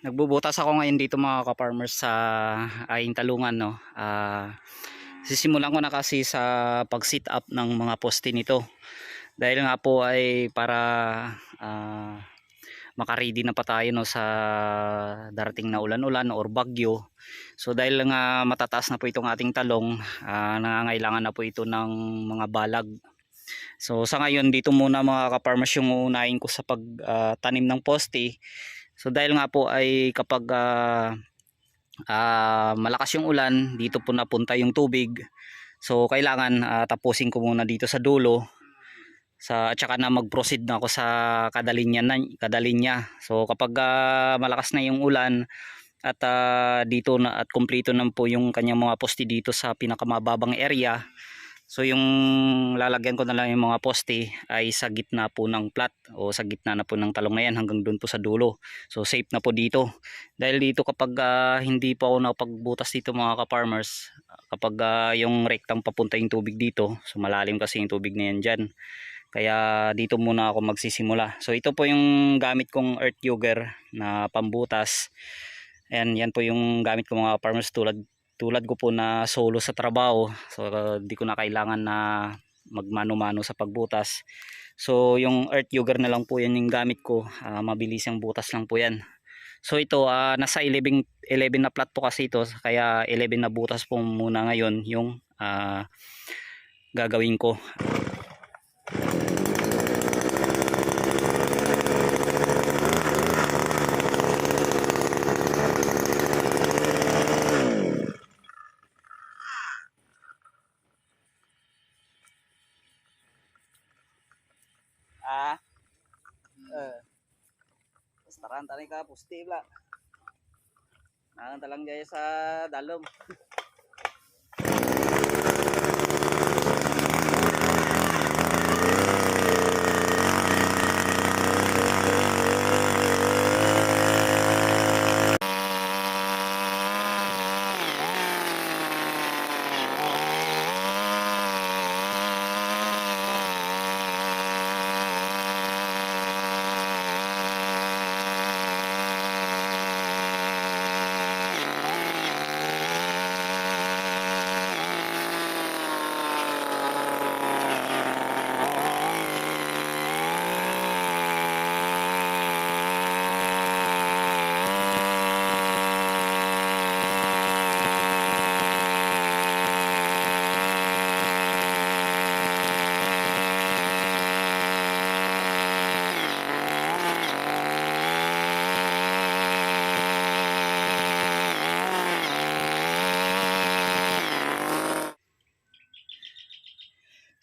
nagbubutas ako ngayon dito mga ka-farmers sa aing talungan no. Ah, sisimulan ko na kasi sa pag-sit up ng mga poste nito. Dahil nga po ay para ah, makaready na pa tayo no sa darating na ulan-ulan or bagyo. So dahil nga matataas na po itong ating talong, ah, nangangailangan na po ito ng mga balag. So sa ngayon dito muna mga ka-farmers yung uunahin ko sa pagtanim ng poste. So dahil nga po ay kapag ah, ah, malakas yung ulan, dito po napunta yung tubig. So kailangan ah, tapusin ko muna dito sa dulo. Sa at saka na mag-proceed na ako sa kadalinya na kadalinya. So kapag ah, malakas na yung ulan at ah, dito na at kumpleto na po yung kanyang mga poste dito sa pinakamababang area. So yung lalagyan ko na lang yung mga poste ay sa gitna po ng plat o sa gitna na po ng talong na yan hanggang doon po sa dulo. So safe na po dito. Dahil dito kapag ah, hindi pa ako nakapagbutas dito mga ka-farmers, kapag ah, yung rektang papunta yung tubig dito, so malalim kasi yung tubig na yan dyan. Kaya dito muna ako magsisimula. So ito po yung gamit kong earth yogurt na pambutas. Ayan, yan po yung gamit ko mga farmers tulad tulad ko po na solo sa trabaho. So uh, di ko na kailangan na magmano-mano sa pagbutas. So yung earth yogurt na lang po yan yung gamit ko Ah, mabilis yung butas lang po yan. So ito ah, nasa 11, 11 na plat po kasi ito kaya 11 na butas po muna ngayon yung ah, gagawin ko Pastaran tani ka pusti bla. Nangan talang jaya sa dalom.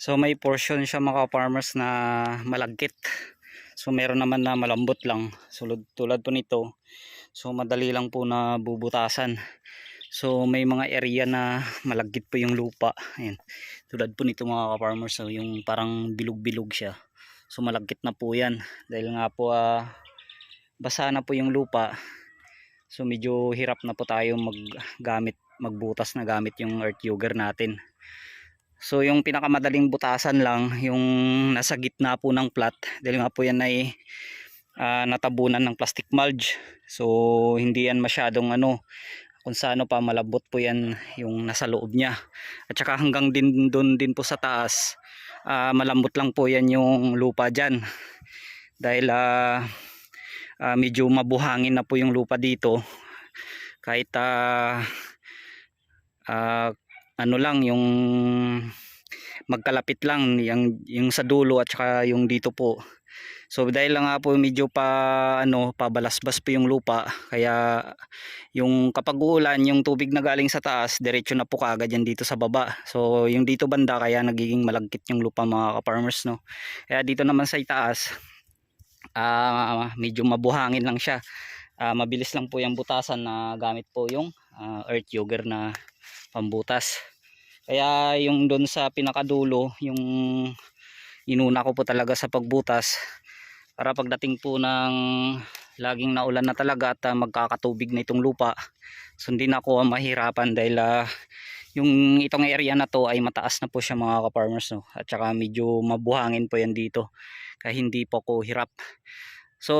So may portion siya mga farmers na malagkit. So meron naman na malambot lang. Sulod tulad po nito. So madali lang po na bubutasan. So may mga area na malagkit po yung lupa. Ayan. Tulad po nito mga farmers so yung parang bilog-bilog siya. So malagkit na po 'yan dahil nga po ah, basa na po yung lupa. So medyo hirap na po tayo maggamit magbutas na gamit yung earth yogurt natin. So yung pinakamadaling butasan lang yung nasa gitna po ng plat dahil nga po yan ay ah, natabunan ng plastic mulch. So hindi yan masyadong ano kung sa ano pa malabot po yan yung nasa loob niya. At saka hanggang din doon din po sa taas ah, malambot lang po yan yung lupa diyan. Dahil ah, ah, medyo mabuhangin na po yung lupa dito. Kahit ah, ah, ano lang yung magkalapit lang yung, yung sa dulo at saka yung dito po. So dahil lang nga po medyo pa ano pabalasbas po yung lupa kaya yung kapag uulan yung tubig na galing sa taas diretso na po kaagad yan dito sa baba. So yung dito banda kaya nagiging malagkit yung lupa mga ka-farmers no? Kaya dito naman sa itaas ah medyo mabuhangin lang siya. Ah, mabilis lang po yung butasan na gamit po yung ah, earth yogurt na pambutas. Kaya yung doon sa pinakadulo, yung inuna ko po talaga sa pagbutas para pagdating po ng laging naulan na talaga at ah, magkakatubig na itong lupa. Na ako mahirapan dahil ah, yung itong area na to ay mataas na po siya mga ka-farmers no? at saka medyo mabuhangin po yan dito kaya hindi po ako hirap So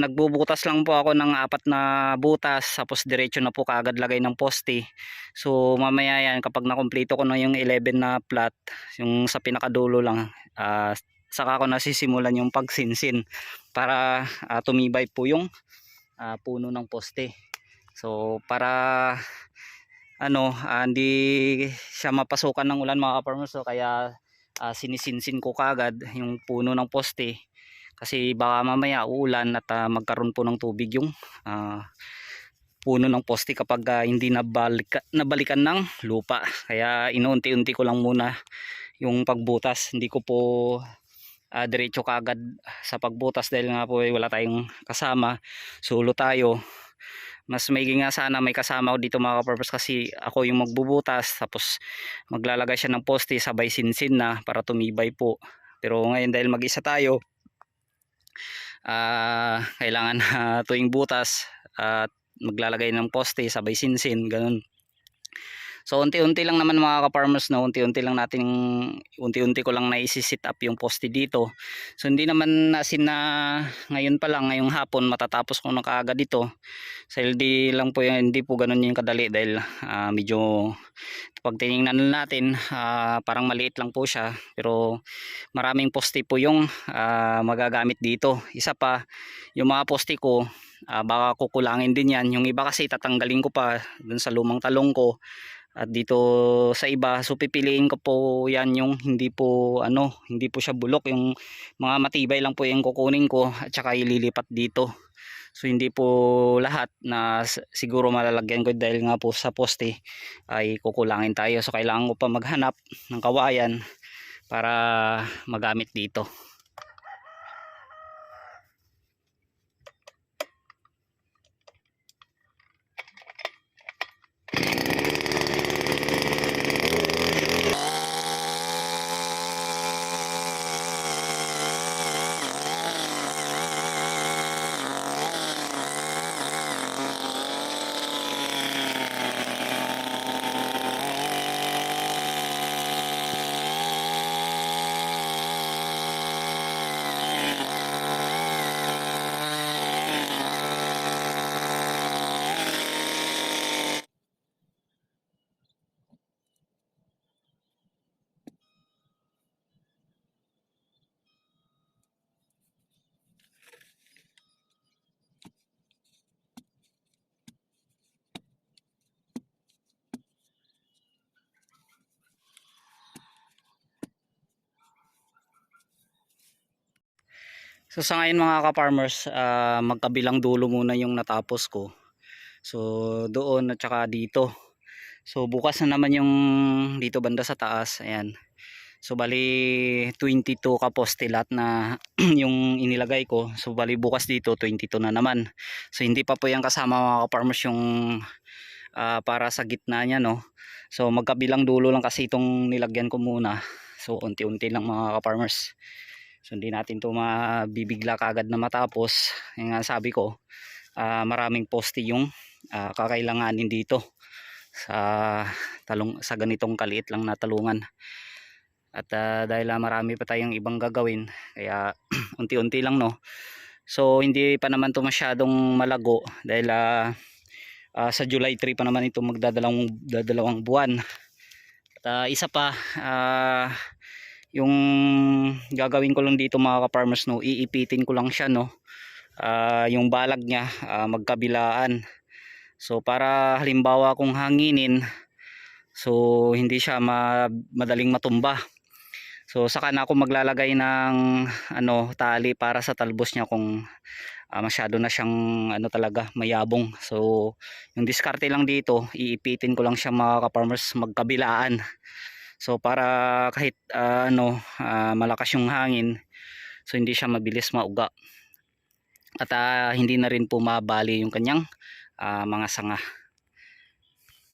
nagbubutas lang po ako ng apat na butas tapos diretso na po kaagad lagay ng poste. So mamaya yan kapag nakumpleto ko na yung 11 na plat, yung sa pinakadulo lang, ah, saka ko nasisimulan yung pagsinsin para ah, tumibay po yung ah, puno ng poste. So para ano, ah, hindi siya mapasukan ng ulan mga kaparmers so kaya ah, sinisinsin ko kaagad yung puno ng poste kasi baka mamaya uulan at ah, magkaroon po ng tubig yung ah, puno ng poste kapag ah, hindi nabalik, nabalikan ng lupa. Kaya inuunti-unti ko lang muna yung pagbutas. Hindi ko po ah, diretso kaagad sa pagbutas dahil nga po eh, wala tayong kasama. Solo tayo. Mas maigi nga sana may kasama ko dito mga kapurpose kasi ako yung magbubutas tapos maglalagay siya ng poste sabay sinsin na para tumibay po. Pero ngayon dahil mag-isa tayo ah kailangan na tuwing butas at maglalagay ng poste sabay sinsin ganun so unti-unti lang naman mga ka-farmers no? Unti-unti lang natin unti-unti ko lang naisi-sit up yung poste dito. So hindi naman asin na ngayon pa lang ngayong hapon matatapos ko na kaagad ito. Sa LD lang po yan hindi po ganun yung kadali dahil ah, medyo pag tinignan natin ah, parang maliit lang po siya. Pero maraming poste po yung ah, magagamit dito. Isa pa yung mga poste ko ah, baka kukulangin din yan. Yung iba kasi tatanggalin ko pa dun sa lumang talong ko at dito sa iba so pipiliin ko po yan yung hindi po ano hindi po siya bulok. Yung mga matibay lang po yung kukunin ko at saka ililipat dito. So hindi po lahat na siguro malalagyan ko dahil nga po sa poste ay kukulangin tayo. So kailangan ko pa maghanap ng kawayan para magamit dito So sa ngayon mga ka-farmers, ah, magkabilang dulo muna yung natapos ko. So doon at saka dito. So bukas na naman yung dito banda sa taas. Ayan. So bali 22 ka poste lahat na yung inilagay ko. So bali bukas dito 22 na naman. So hindi pa po yan kasama mga ka-farmers yung ah, para sa gitna niya no. So magkabilang dulo lang kasi itong nilagyan ko muna. So unti-unti lang mga ka-farmers. So hindi natin to mabibigla kaagad na matapos. Yung sabi ko, ah, maraming poste yung ah, kakailanganin dito sa talong sa ganitong kaliit lang na talungan. At ah, dahil ah, marami pa tayong ibang gagawin, kaya unti-unti lang no. So hindi pa naman to masyadong malago dahil ah, ah, sa July 3 pa naman ito magdadalawang dadalawang buwan. At ah, isa pa ah, yung gagawin ko lang dito mga ka-farmers no iipitin ko lang siya no. Ah, yung balag niya ah, magkabilaan. So para halimbawa kung hanginin so hindi siya ma- madaling matumba. So saka na ako maglalagay ng ano tali para sa talbos niya kung ah, masyado na siyang ano talaga mayabong. So yung diskarte lang dito iipitin ko lang siya mga ka-farmers magkabilaan So para kahit ah, ano ah, malakas yung hangin so hindi siya mabilis mauga. At ah, hindi na rin po mabali yung kanyang ah, mga sanga.